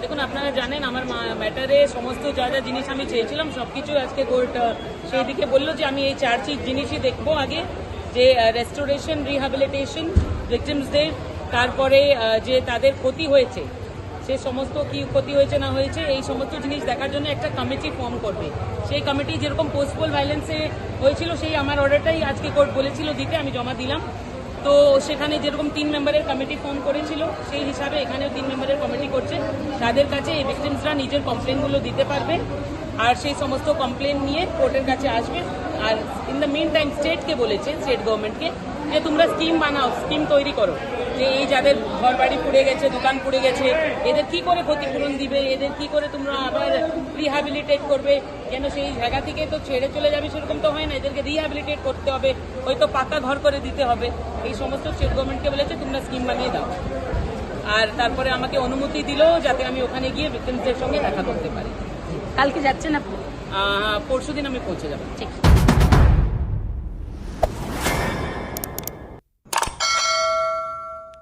দেখুন আপনারা জানেন আমার ম্যাটারে সমস্ত যা যা জিনিস আমি চেয়েছিলাম সব কিছু আজকে কোর্ট সেই দিকে বলল যে আমি এই চার চিজ জিনিসই দেখব আগে যে রেস্টোরেশন রিহ্যাবিলিটেশন ভিকটিমসদের তারপরে যে তাদের ক্ষতি হয়েছে সে সমস্ত কি ক্ষতি হয়েছে না হয়েছে এই সমস্ত জিনিস দেখার জন্য একটা কমিটি ফর্ম করবে। সেই কমিটি যেরকম পোস্টপোল ভাইলেন্সে হয়েছিল সেই আমার অর্ডারটাই আজকে কোর্ট বলেছিল দিতে আমি জমা দিলাম। তো সেখানে যেরকম তিন মেম্বারের কমিটি ফর্ম করেছিল, সেই হিসাবে এখানেও তিন মেম্বারের কমিটি করছে। তাদের কাছে এই ভিকটিমসরা নিজের কমপ্লেনগুলো দিতে পারবে আর সেই সমস্ত কমপ্লেন নিয়ে কোর্টের কাছে আসবে। আর ইন দ্য মেন টাইম স্টেটকে বলেছে স্টেট গভর্নমেন্টকে যে তোমরা স্কিম বানাও স্কিম তৈরি করো। যে এই যাদের ঘর বাড়ি পুড়ে গেছে দোকান পুড়ে গেছে এদের কি করে ক্ষতিপূরণ দিবে? এদের কি করে তোমরা আবার রিহ্যাবিলিটেট করবে? যেন সেই জায়গা থেকে তো ছেড়ে চলে যাবে সেরকম তো হয় না। এদেরকে রিহ্যাবিলিটেট করতে হবে। হয়তো পাকা ঘর করে দিতে হবে। এই সমস্ত স্টেট গভর্নমেন্টকে বলেছে তোমরা স্কিম বানিয়ে দাও। আর তারপরে আমাকে অনুমতি দিল যাতে আমি ওখানে গিয়ে ভিক্টিমসদের সঙ্গে দেখা করতে পারি। কালকে যাচ্ছেন আপনি? পরশু দিন আমি পৌঁছে যাব। ঠিক।